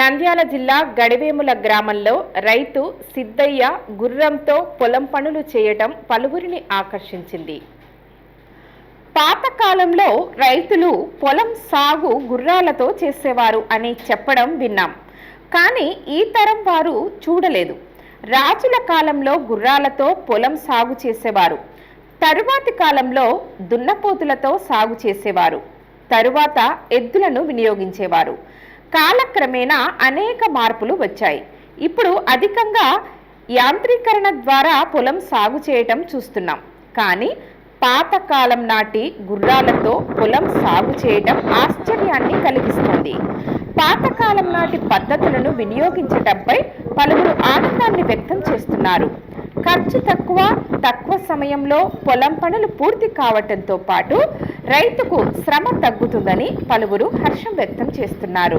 నంద్యాల జిల్లా గడివేముల గ్రామంలో రైతు సిద్ధయ్య గుర్రంతో పొలం పనులు చేయటం పలువురిని ఆకర్షించింది. పాతకాలంలో రైతులు పొలం సాగు గుర్రాలతో చేసేవారు అని చెప్పడం విన్నాం. కానీ ఈ తరం వారు చూడలేదు. రాజుల కాలంలో గుర్రాలతో పొలం సాగు చేసేవారు. తరువాతి కాలంలో దున్నపోతులతో సాగు చేసేవారు. తరువాత ఎద్దులను వినియోగించేవారు. కాలక్రమేణా అనేక మార్పులు వచ్చాయి. ఇప్పుడు అధికంగా యాంత్రీకరణ ద్వారా పొలం సాగు చేయటం చూస్తున్నాం. కానీ పాతకాలం నాటి గుర్రాలతో పొలం సాగు చేయటం ఆశ్చర్యాన్ని కలిగిస్తుంది. పాతకాలం నాటి పద్ధతులను వినియోగించటంపై పలువురు ఆనందాన్ని వ్యక్తం చేస్తున్నారు. ఖర్చు తక్కువ తక్కువ సమయంలో పొలం పనులు పూర్తి కావటంతో పాటు రైతుకు శ్రమ తగ్గుతుందని పలువురు హర్షం వ్యక్తం చేస్తున్నారు.